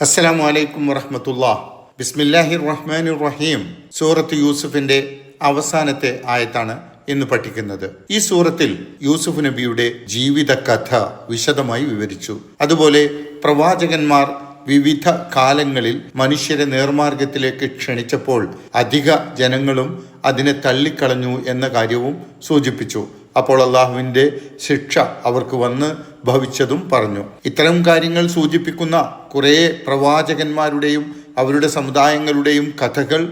അസ്സലാമു അലൈക്കും വറഹമത്തുള്ള. ബിസ്മില്ലാഹിർ റഹ്മാൻ റഹീം സൂറത്ത് യൂസുഫിന്റെ അവസാനത്തെ ആയത്താണ് ഇന്ന് പഠിക്കുന്നത്. ഈ സൂറത്തിൽ യൂസുഫ് നബിയുടെ ജീവിത കഥ വിശദമായി വിവരിച്ചു. അതുപോലെ പ്രവാചകന്മാർ വിവിധ കാലങ്ങളിൽ മനുഷ്യരെ നേർമാർഗത്തിലേക്ക് ക്ഷണിച്ചപ്പോൾ അധിക ജനങ്ങളും അതിനെ തള്ളിക്കളഞ്ഞു എന്ന കാര്യവും സൂചിപ്പിച്ചു. അപ്പോൾ അള്ളാഹുവിന്റെ ശിക്ഷ അവർക്ക് വന്ന് ഭവിച്ചതും പറഞ്ഞു. ഇത്തരം കാര്യങ്ങൾ സൂചിപ്പിക്കുന്ന കുറേ പ്രവാചകന്മാരുടെയും അവരുടെ സമുദായങ്ങളുടെയും കഥകൾ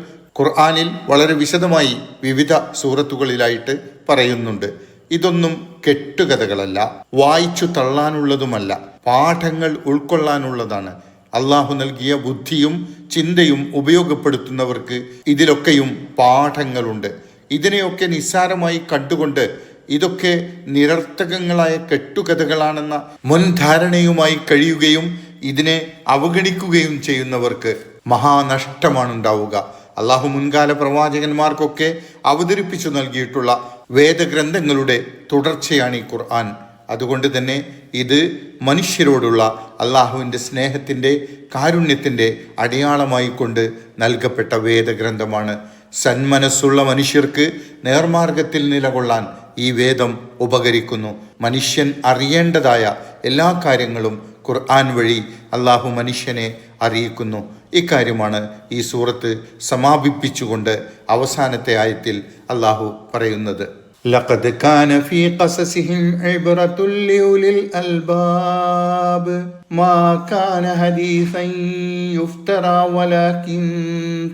ഖുർആാനിൽ വളരെ വിശദമായി വിവിധ സൂറത്തുകളിലായിട്ട് പറയുന്നുണ്ട്. ഇതൊന്നും കെട്ടുകഥകളല്ല വായിച്ചു തള്ളാനുള്ളതുമല്ല പാഠങ്ങൾ ഉൾക്കൊള്ളാനുള്ളതാണ്. അള്ളാഹു നൽകിയ ബുദ്ധിയും ചിന്തയും ഉപയോഗപ്പെടുത്തുന്നവർക്ക് ഇതിലൊക്കെയും പാഠങ്ങളുണ്ട്. ഇതിനെയൊക്കെ നിസ്സാരമായി കണ്ടുകൊണ്ട് ഇതൊക്കെ നിരർത്ഥകങ്ങളായ കെട്ടുകഥകളാണെന്ന മുൻധാരണയുമായി കഴിയുകയും ഇതിനെ അവഗണിക്കുകയും ചെയ്യുന്നവർക്ക് മഹാനഷ്ടമാണ് ഉണ്ടാവുക അള്ളാഹു മുൻകാല പ്രവാചകന്മാർക്കൊക്കെ അവതരിപ്പിച്ചു നൽകിയിട്ടുള്ള വേദഗ്രന്ഥങ്ങളുടെ തുടർച്ചയാണ് ഈ ഖുർആൻ. അതുകൊണ്ട് തന്നെ ഇത് മനുഷ്യരോടുള്ള അള്ളാഹുവിന്റെ സ്നേഹത്തിന്റെ കാരുണ്യത്തിന്റെ അടയാളമായി കൊണ്ട് നൽകപ്പെട്ട വേദഗ്രന്ഥമാണ്. സന്മനസ്സുള്ള മനുഷ്യർക്ക് നേർമാർഗത്തിൽ നിലകൊള്ളാൻ ഈ വേദം ഉപകരിക്കുന്നു മനുഷ്യൻ അറിയേണ്ടതായ എല്ലാ കാര്യങ്ങളും ഖുർആൻ വഴി അള്ളാഹു മനുഷ്യനെ അറിയിക്കുന്നു ഇക്കാര്യമാണ് ഈ സൂറത്ത് സമാപിപ്പിച്ചുകൊണ്ട് അവസാനത്തെ ആയത്തിൽ അള്ളാഹു പറയുന്നത് لقد كان في قصصهم عبرة لأولي الألباب ما كان حديثا يفترى ولكن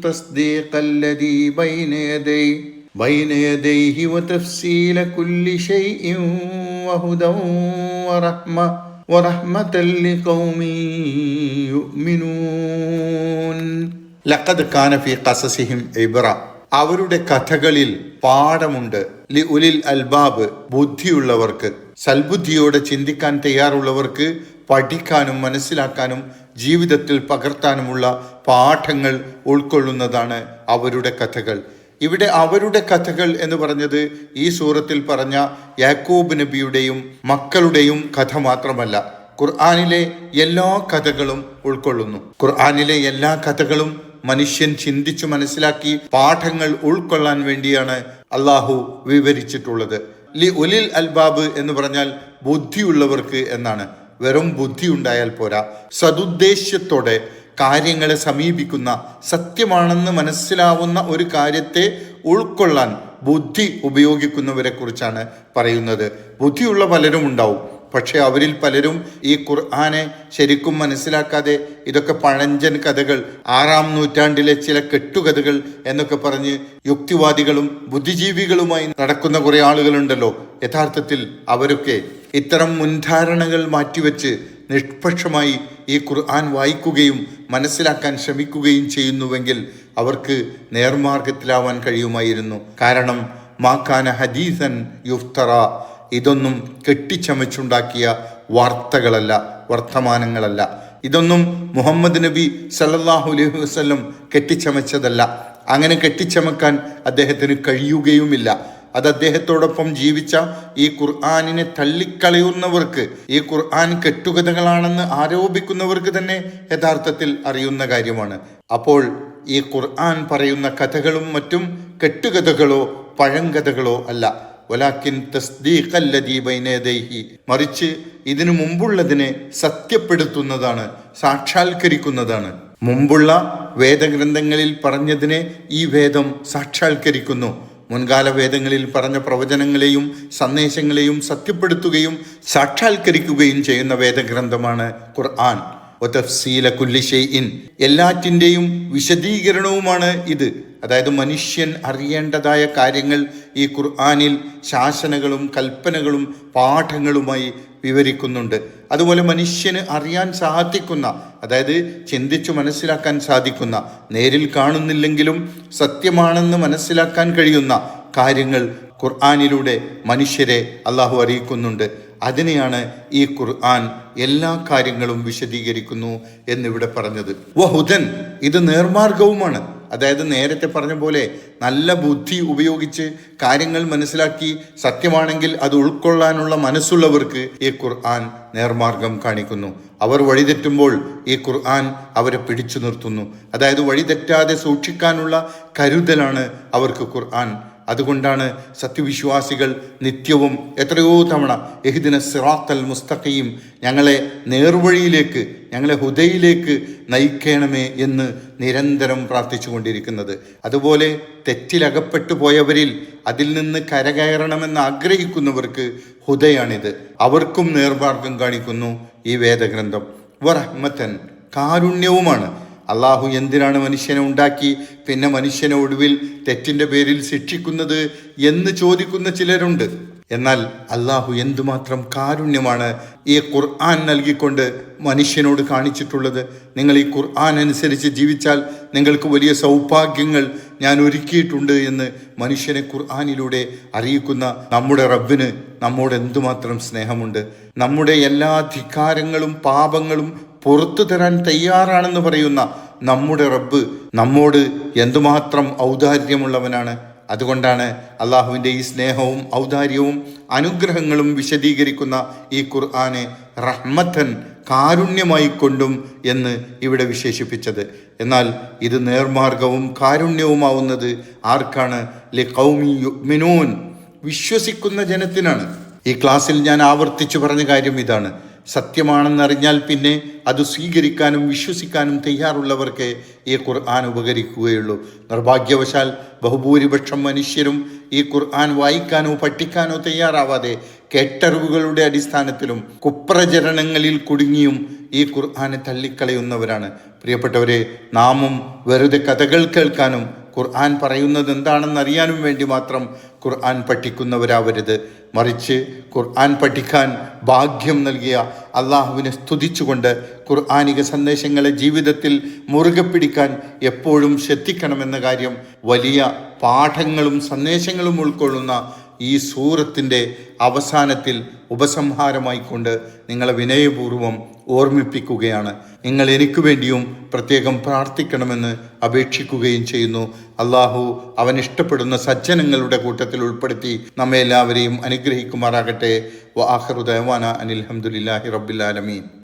تصديق الذي بين يديه بين يديه وتفصيل كل شيء وهدى ورحمة ورحمة لقوم يؤمنون لقد كان في قصصهم عبرة അവരുടെ കഥകളിൽ പാഠമുണ്ട് ലി ഉലിൽ അൽബാബ് ബുദ്ധിയുള്ളവർക്ക് സൽബുദ്ധിയോടെ ചിന്തിക്കാൻ തയ്യാറുള്ളവർക്ക് പഠിക്കാനും മനസ്സിലാക്കാനും ജീവിതത്തിൽ പകർത്താനുമുള്ള പാഠങ്ങൾ ഉൾക്കൊള്ളുന്നതാണ് അവരുടെ കഥകൾ ഇവിടെ അവരുടെ കഥകൾ എന്ന് പറഞ്ഞത് ഈ സൂറത്തിൽ പറഞ്ഞ യാക്കൂബ് നബിയുടെയും മക്കളുടെയും കഥ മാത്രമല്ല. ഖുർആാനിലെ എല്ലാ കഥകളും ഉൾക്കൊള്ളുന്നു. ഖുർആാനിലെ എല്ലാ കഥകളും മനുഷ്യൻ ചിന്തിച്ചു മനസ്സിലാക്കി പാഠങ്ങൾ ഉൾക്കൊള്ളാൻ വേണ്ടിയാണ് അള്ളാഹു വിവരിച്ചിട്ടുള്ളത്. ലി ഉലിൽ അൽബാബ് എന്ന് പറഞ്ഞാൽ ബുദ്ധിയുള്ളവർക്ക് എന്നാണ്. വെറും ബുദ്ധി ഉണ്ടായാൽ പോരാ. സതുദ്ദേശ്യത്തോടെ കാര്യങ്ങളെ സമീപിക്കുന്ന സത്യമാണെന്ന് മനസ്സിലാവുന്ന ഒരു കാര്യത്തെ ഉൾക്കൊള്ളാൻ ബുദ്ധി ഉപയോഗിക്കുന്നവരെ കുറിച്ചാണ് പറയുന്നത്. ബുദ്ധിയുള്ള പലരും ഉണ്ടാവും. പക്ഷെ അവരിൽ പലരും ഈ ഖുർആാനെ ശരിക്കും മനസ്സിലാക്കാതെ ഇതൊക്കെ പഴഞ്ചൻ കഥകൾ ആറാം നൂറ്റാണ്ടിലെ ചില കെട്ടുകഥകൾ എന്നൊക്കെ പറഞ്ഞ് യുക്തിവാദികളും ബുദ്ധിജീവികളുമായി നടക്കുന്ന കുറെ ആളുകളുണ്ടല്ലോ. യഥാർത്ഥത്തിൽ അവരൊക്കെ ഇത്തരം മുൻധാരണകൾ മാറ്റിവെച്ച് നിഷ്പക്ഷമായി ഈ ഖുർആൻ വായിക്കുകയും മനസ്സിലാക്കാൻ ശ്രമിക്കുകയും ചെയ്യുന്നുവെങ്കിൽ അവർക്ക് നേർമാർഗത്തിലാവാൻ കഴിയുമായിരുന്നു. കാരണം മാക്കാന ഹദീസൻ യുഫ്തറ ഇതൊന്നും കെട്ടിച്ചമച്ചുണ്ടാക്കിയ വാർത്തകളല്ല വർത്തമാനങ്ങളല്ല. ഇതൊന്നും മുഹമ്മദ് നബി സല്ലല്ലാഹു അലൈഹി വസല്ലം കെട്ടിച്ചമച്ചതല്ല. അങ്ങനെ കെട്ടിച്ചമക്കാൻ അദ്ദേഹത്തിന് കഴിയുകയുമില്ല. അത് അദ്ദേഹത്തോടൊപ്പം ജീവിച്ച ഈ ഖുർആാനിനെ തള്ളിക്കളയുന്നവർക്ക് ഈ ഖുർആൻ കെട്ടുകഥകളാണെന്ന് ആരോപിക്കുന്നവർക്ക് തന്നെ യഥാർത്ഥത്തിൽ അറിയുന്ന കാര്യമാണ്. അപ്പോൾ ഈ ഖുർആൻ പറയുന്ന കഥകളും മറ്റും കെട്ടുകഥകളോ പഴങ്കഥകളോ അല്ല. ഒലാക്കിൻ തസ്ദീഖല്ലദീ ബൈനയദൈഹി. മറിച്ച് ഇതിനു മുമ്പുള്ളതിനെ സത്യപ്പെടുത്തുന്നതാണ് സാക്ഷാത്കരിക്കുന്നതാണ്. മുമ്പുള്ള വേദഗ്രന്ഥങ്ങളിൽ പറഞ്ഞതിനെ ഈ വേദം സാക്ഷാത്കരിക്കുന്നു. മുൻകാല വേദങ്ങളിൽ പറഞ്ഞ പ്രവചനങ്ങളെയും സന്ദേശങ്ങളെയും സത്യപ്പെടുത്തുകയും സാക്ഷാത്കരിക്കുകയും ചെയ്യുന്ന വേദഗ്രന്ഥമാണ് ഖുർആൻ. ഒതഫ്സീല കുല്ലിഷെയ്ഇൻ എല്ലാറ്റിന്റെയും വിശദീകരണവുമാണ് ഇത്. അതായത് മനുഷ്യൻ അറിയേണ്ടതായ കാര്യങ്ങൾ ഈ ഖുർആാനിൽ ശാസനകളും കൽപ്പനകളും പാഠങ്ങളുമായി വിവരിക്കുന്നുണ്ട്. അതുപോലെ മനുഷ്യന് അറിയാൻ സാധിക്കുന്ന അതായത് ചിന്തിച്ചു മനസ്സിലാക്കാൻ സാധിക്കുന്ന നേരിൽ കാണുന്നില്ലെങ്കിലും സത്യമാണെന്ന് മനസ്സിലാക്കാൻ കഴിയുന്ന കാര്യങ്ങൾ ഖുർആാനിലൂടെ മനുഷ്യരെ അള്ളാഹു അറിയിക്കുന്നുണ്ട്. അതിനെയാണ് ഈ ഖുർആൻ എല്ലാ കാര്യങ്ങളും വിശദീകരിക്കുന്നു എന്നിവിടെ പറഞ്ഞത്. വഹുദൻ ഇത് നേർമാർഗവുമാണ്. അതായത് നേരത്തെ പറഞ്ഞ പോലെ നല്ല ബുദ്ധി ഉപയോഗിച്ച് കാര്യങ്ങൾ മനസ്സിലാക്കി സത്യമാണെങ്കിൽ അത് ഉൾക്കൊള്ളാനുള്ള മനസ്സുള്ളവർക്ക് ഈ ഖുർആൻ നേർമാർഗം കാണിക്കുന്നു. അവർ വഴിതെറ്റുമ്പോൾ ഈ ഖുർആൻ അവരെ പിടിച്ചു നിർത്തുന്നു. അതായത് വഴിതെറ്റാതെ സൂക്ഷിക്കാനുള്ള കരുതലാണ് അവർക്ക് ഖുർആൻ അതുകൊണ്ടാണ് സത്യവിശ്വാസികൾ നിത്യവും എത്രയോ തവണ എഹിദിന സിറാത്തൽ മുസ്തഖയും ഞങ്ങളെ നേർവഴിയിലേക്ക് ഞങ്ങളെ ഹുദയിലേക്ക് നയിക്കണമേ എന്ന് നിരന്തരം പ്രാർത്ഥിച്ചുകൊണ്ടിരിക്കുന്നത്. അതുപോലെ തെറ്റിലകപ്പെട്ടു പോയവരിൽ അതിൽ നിന്ന് കരകയറണമെന്ന് ആഗ്രഹിക്കുന്നവർക്ക് ഹുദയാണിത്. അവർക്കും നേർമാർഗം കാണിക്കുന്നു ഈ വേദഗ്രന്ഥം. വറഹ്മത്തൻ കാരുണ്യവുമാണ്. അള്ളാഹു എന്തിനാണ് മനുഷ്യനെ ഉണ്ടാക്കി? പിന്നെ മനുഷ്യനെ ഒടുവിൽ തെറ്റിന്റെ പേരിൽ ശിക്ഷിക്കുന്നത് എന്ന് ചോദിക്കുന്ന ചിലരുണ്ട്. എന്നാൽ അള്ളാഹു എന്തുമാത്രം കാരുണ്യമാണ് ഈ ഖുർആൻ നൽകിക്കൊണ്ട് മനുഷ്യനോട് കാണിച്ചിട്ടുള്ളത്. നിങ്ങൾ ഈ ഖുർആൻ അനുസരിച്ച് ജീവിച്ചാൽ നിങ്ങൾക്ക് വലിയ സൗഭാഗ്യങ്ങൾ ഞാൻ ഒരുക്കിയിട്ടുണ്ട് എന്ന് മനുഷ്യനെ ഖുർആാനിലൂടെ അറിയിക്കുന്ന നമ്മുടെ റബ്ബിന് നമ്മോട് എന്തുമാത്രം സ്നേഹമുണ്ട്. നമ്മുടെ എല്ലാ ധിക്കാരങ്ങളും പാപങ്ങളും പുറത്തു തരാൻ തയ്യാറാണെന്ന് പറയുന്ന നമ്മുടെ റബ്ബ് നമ്മോട് എന്തുമാത്രം ഔദാര്യമുള്ളവനാണ്. അതുകൊണ്ടാണ് അള്ളാഹുവിന്റെ ഈ സ്നേഹവും ഔദാര്യവും അനുഗ്രഹങ്ങളും വിശദീകരിക്കുന്ന ഈ ഖുർആാനെ റഹ്മത്തൻ കാരുണ്യമായി കൊണ്ടും എന്ന് ഇവിടെ വിശേഷിപ്പിച്ചത്. എന്നാൽ ഇത് നേർമാർഗവും കാരുണ്യവുമാവുന്നത് ആർക്കാണ്? ലി കൗമി വിശ്വസിക്കുന്ന ജനത്തിനാണ്. ഈ ക്ലാസ്സിൽ ഞാൻ ആവർത്തിച്ചു പറഞ്ഞ കാര്യം ഇതാണ്. സത്യമാണെന്നറിഞ്ഞാൽ പിന്നെ അത് സ്വീകരിക്കാനും വിശ്വസിക്കാനും തയ്യാറുള്ളവർക്ക് ഈ ഖുർആൻ ഉപകരിക്കുകയുള്ളൂ. നിർഭാഗ്യവശാൽ ബഹുഭൂരിപക്ഷം മനുഷ്യരും ഈ ഖുർആൻ വായിക്കാനോ പഠിക്കാനോ തയ്യാറാവാതെ കെട്ടറിവുകളുടെ അടിസ്ഥാനത്തിലും കുപ്രചരണങ്ങളിൽ കുടുങ്ങിയും ഈ ഖുർആനെ തള്ളിക്കളയുന്നവരാണ്. പ്രിയപ്പെട്ടവരെ നാമും വെറുതെ കഥകൾ കേൾക്കാനും ഖുർആൻ പറയുന്നത് എന്താണെന്ന് അറിയാനും വേണ്ടി മാത്രം ഖുർആൻ പഠിക്കുന്നവരാവരുത്. മറിച്ച് ഖുർആൻ പഠിക്കാൻ ഭാഗ്യം നൽകിയ അള്ളാഹുവിനെ സ്തുതിച്ചുകൊണ്ട് ഖുർആാനിക സന്ദേശങ്ങളെ ജീവിതത്തിൽ മുറുകെ പിടിക്കാൻ എപ്പോഴും ശ്രദ്ധിക്കണമെന്ന കാര്യം വലിയ പാഠങ്ങളും സന്ദേശങ്ങളും ഉൾക്കൊള്ളുന്ന ഈ സൂറത്തിന്റെ അവസാനത്തിൽ ഉപസംഹാരമായിക്കൊണ്ട് നിങ്ങളെ വിനയപൂർവം ഓർമ്മിപ്പിക്കുകയാണ്. നിങ്ങൾ എനിക്ക് വേണ്ടിയും പ്രത്യേകം പ്രാർത്ഥിക്കണമെന്ന് അപേക്ഷിക്കുകയും ചെയ്യുന്നു. അള്ളാഹു അവൻ ഇഷ്ടപ്പെടുന്ന സജ്ജനങ്ങളുടെ കൂട്ടത്തിൽ ഉൾപ്പെടുത്തി നമ്മെ എല്ലാവരെയും അനുഗ്രഹിക്കുമാറാകട്ടെ. വാഹറുദയവാന അനിൽ അഹമ്മദില്ലാഹി റബ്ബിലാലമീൻ